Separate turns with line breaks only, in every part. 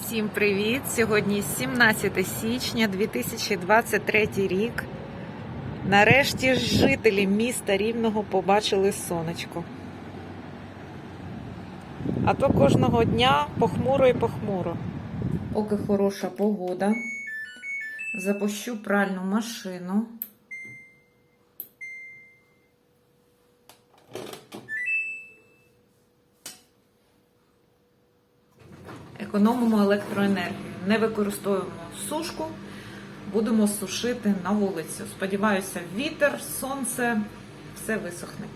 Всім привіт! Сьогодні 17 січня 2023 рік. Нарешті жителі міста Рівного побачили сонечко. А то кожного дня похмуро і похмуро. Поки хороша погода. Запущу пральну машину. Економимо електроенергію, не використовуємо сушку, будемо сушити на вулицю. Сподіваюся, вітер, сонце, все висохне.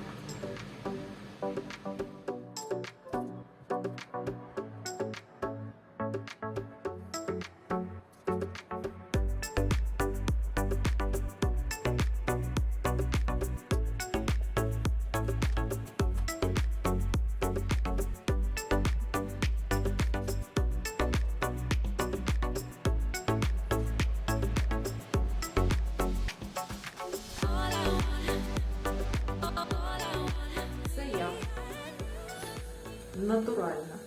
Натурально.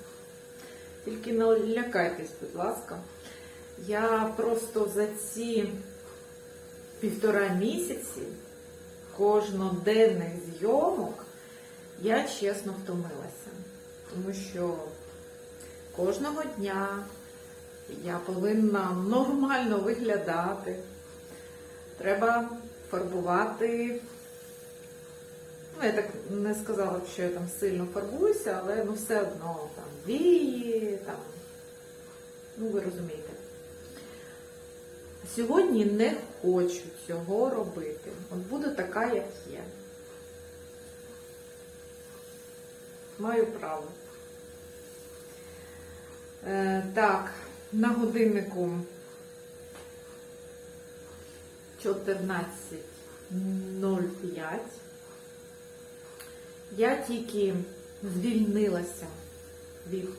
Тільки не лякайтесь, будь ласка. Я просто за ці півтора місяці кожноденних зйомок я чесно втомилася. Тому що кожного дня я повинна нормально виглядати. Треба фарбувати Ну, я так не сказала, що я там сильно фарбуюся, але ну все одно там вії, там, ну ви розумієте. Сьогодні не хочу цього робити. От буду така, як є. Маю право. Е, так, на годиннику 14.05. Я тільки звільнилася від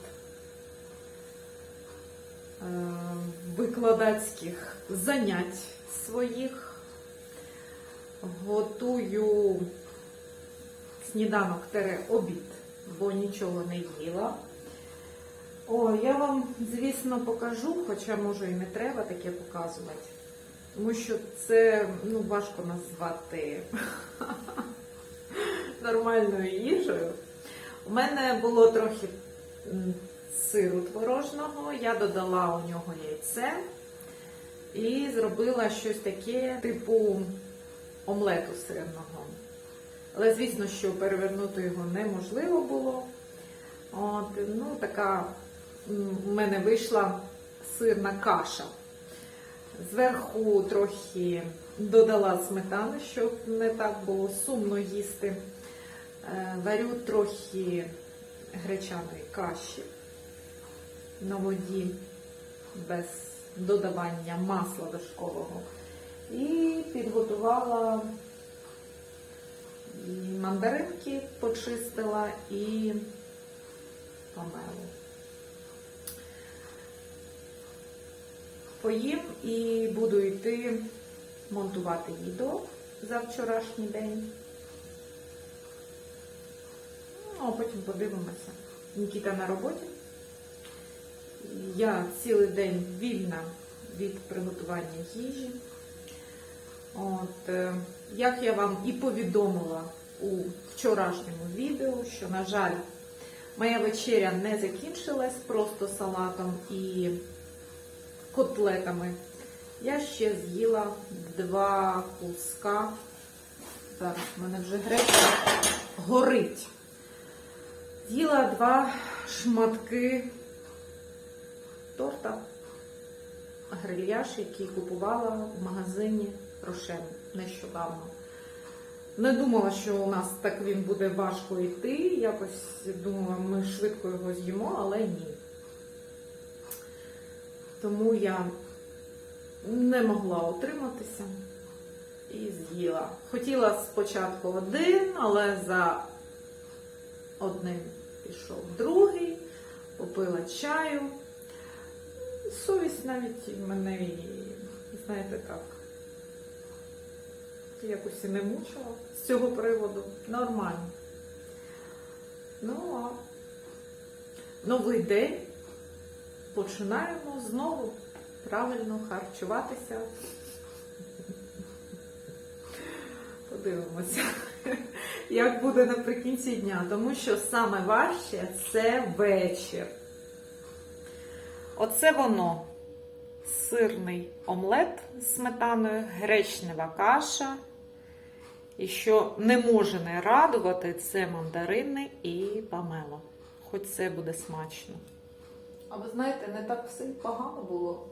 е, викладацьких занять своїх, готую сніданок тере обід, бо нічого не їла. О, я вам, звісно, покажу, хоча може і не треба таке показувати, тому що це ну, важко назвати нормальною їжею. У мене було трохи сиру творожного, я додала у нього яйце і зробила щось таке, типу омлету сирного. Але, звісно, що перевернути його неможливо було. От, ну, така у мене вийшла сирна каша. Зверху трохи додала сметани, щоб не так було сумно їсти. Е, Варю трохи гречаної каші на воді без додавання масла дошкового. І підготувала і мандаринки, почистила і помелу. Поїм і буду йти монтувати відео за вчорашній день. Ну, а потім подивимося. Нікіта на роботі. Я цілий день вільна від приготування їжі. От, е, як я вам і повідомила у вчорашньому відео, що, на жаль, моя вечеря не закінчилась просто салатом і котлетами. Я ще з'їла два куска. Зараз в мене вже гречка горить. З'їла два шматки торта грильяж, який купувала в магазині Рошен нещодавно. Не думала, що у нас так він буде важко йти. Якось думала, ми швидко його з'їмо, але ні. Тому я не могла утриматися і з'їла. Хотіла спочатку один, але за одним пішов другий, попила чаю. Совість навіть в мене, знаєте, так, якось і не мучила з цього приводу. Нормально. Ну, а новий день. починаємо знову правильно харчуватися. Подивимося, як буде наприкінці дня, тому що саме важче це вечір. Оце воно. Сирний омлет з сметаною, гречнева каша. І що не може не радувати, це мандарини і памело. Хоч це буде смачно. А ви знаєте, не так все погано було.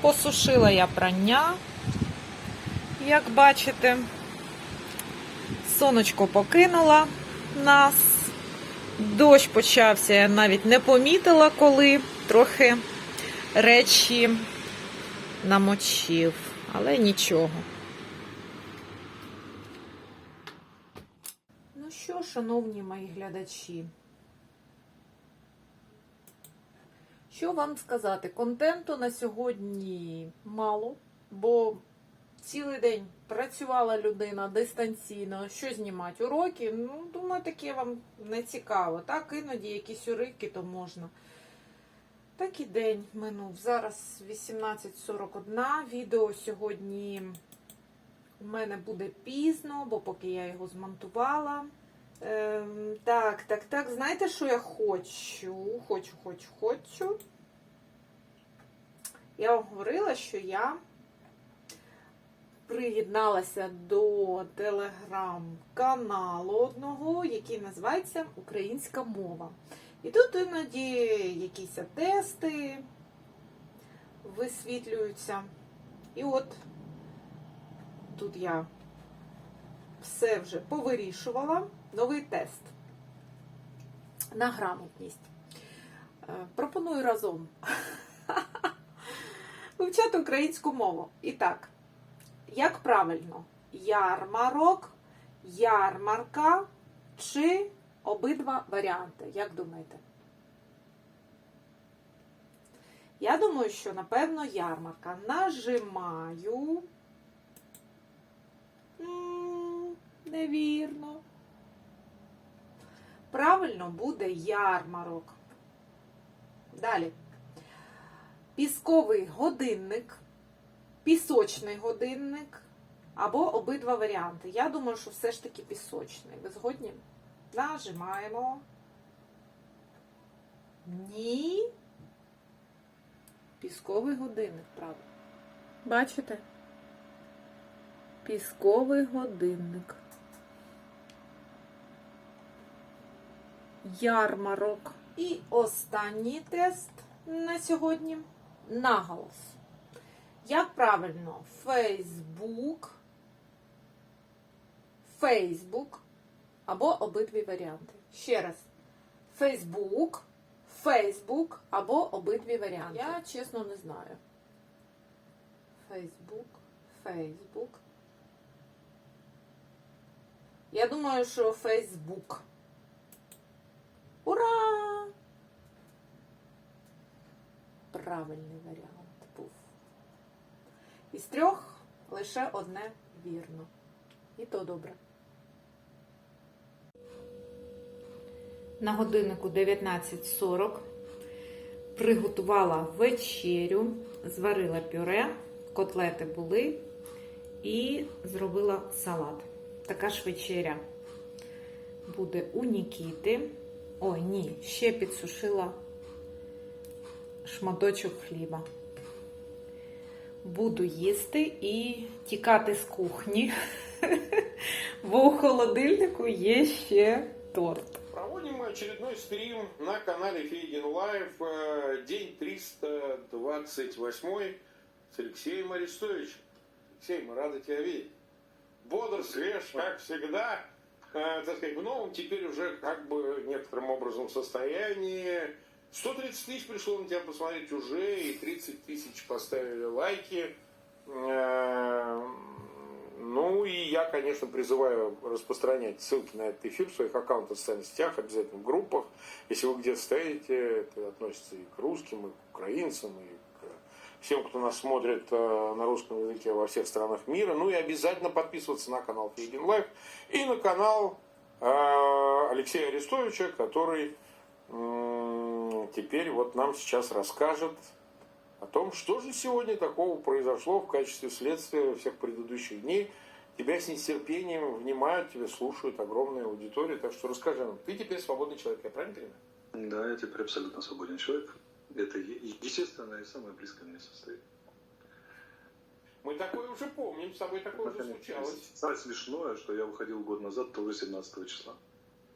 Посушила я прання, як бачите. Сонечко покинула нас. Дощ почався, я навіть не помітила, коли трохи речі намочив, але нічого. Ну що, шановні мої глядачі, що вам сказати? Контенту на сьогодні мало, бо цілий день працювала людина дистанційно, що знімати уроки. Ну, думаю, таке вам не цікаво. Так, іноді якісь уривки, то можна. Так і день минув. Зараз 18.41. Відео сьогодні у мене буде пізно, бо поки я його змонтувала. Ем, так, так, так. Знаєте, що я хочу? Хочу, хочу, хочу. Я вам говорила, що я приєдналася до телеграм-каналу одного, який називається Українська мова. І тут іноді якісь тести висвітлюються. І от тут я все вже повирішувала. Новий тест на грамотність. Е, Пропоную разом вивчати українську мову. І так, як правильно? Ярмарок, ярмарка чи обидва варіанти? Як думаєте? Я думаю, що напевно ярмарка. Нажимаю. М, Невірно. Правильно буде ярмарок. Далі. Пісковий годинник, пісочний годинник або обидва варіанти. Я думаю, що все ж таки пісочний. Ви згодні? Нажимаємо. Ні. Пісковий годинник, правда. Бачите? Пісковий годинник. Ярмарок. І останній тест на сьогодні наголос. Як правильно? Фейсбук, Фейсбук або обидві варіанти. Ще раз. Фейсбук, Фейсбук або обидві варіанти. Я чесно не знаю. Фейсбук, Фейсбук. Я думаю, що Фейсбук. Ура! Правильний варіант був. Із трьох лише одне вірно. І то добре. На годиннику 19.40 приготувала вечерю, зварила пюре, котлети були і зробила салат. Така ж вечеря буде у Нікіти. Ой, ні, ще підсушила шматочок хліба. Буду їсти і тікати з кухні, бо у холодильнику є ще торт.
Проводим мы очередной стрим на канале Фейгин Лайв. Э, День 328 с Алексеем Арестовичем. Алексей, мы рады тебя видеть. Бодр, свеж, как всегда. Э, Так сказать, в новом теперь уже как бы некоторым образом состоянии. 130 тысяч пришло на тебя посмотреть уже, и 30 тысяч поставили лайки. Э, Ну и я, конечно, призываю распространять ссылки на этот эфир в своих аккаунтах в социальных сетях, обязательно в группах. Если вы где-то стоите, это относится и к русским, и к украинцам, и к всем, кто нас смотрит э, на русском языке во всех странах мира. Ну и обязательно подписываться на канал Фейгин Лайф и на канал э, Алексея Арестовича, который теперь вот нам сейчас расскажет о том, что же сегодня такого произошло в качестве следствия всех предыдущих дней. Тебя с нетерпением внимают, тебя слушают огромная аудитория. Так что расскажи нам, ты теперь свободный человек, я правильно понимаю?
Да, я теперь абсолютно свободен человек. Это естественное и самое близкое мне состояние.
Мы такое уже помним, с тобой такое уже случалось.
Самое смешное, что я выходил год назад тоже 17 числа.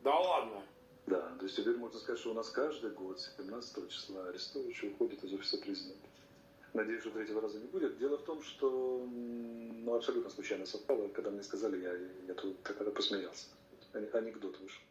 Да ладно.
Да, то есть теперь можно сказать, что у нас каждый год 17 числа Арестович уходит из офиса президента. Надеюсь, что третьего раза не будет. Дело в том, что ну, абсолютно случайно совпало. Когда мне сказали, я, я тут тогда посмеялся. Анекдот вышел.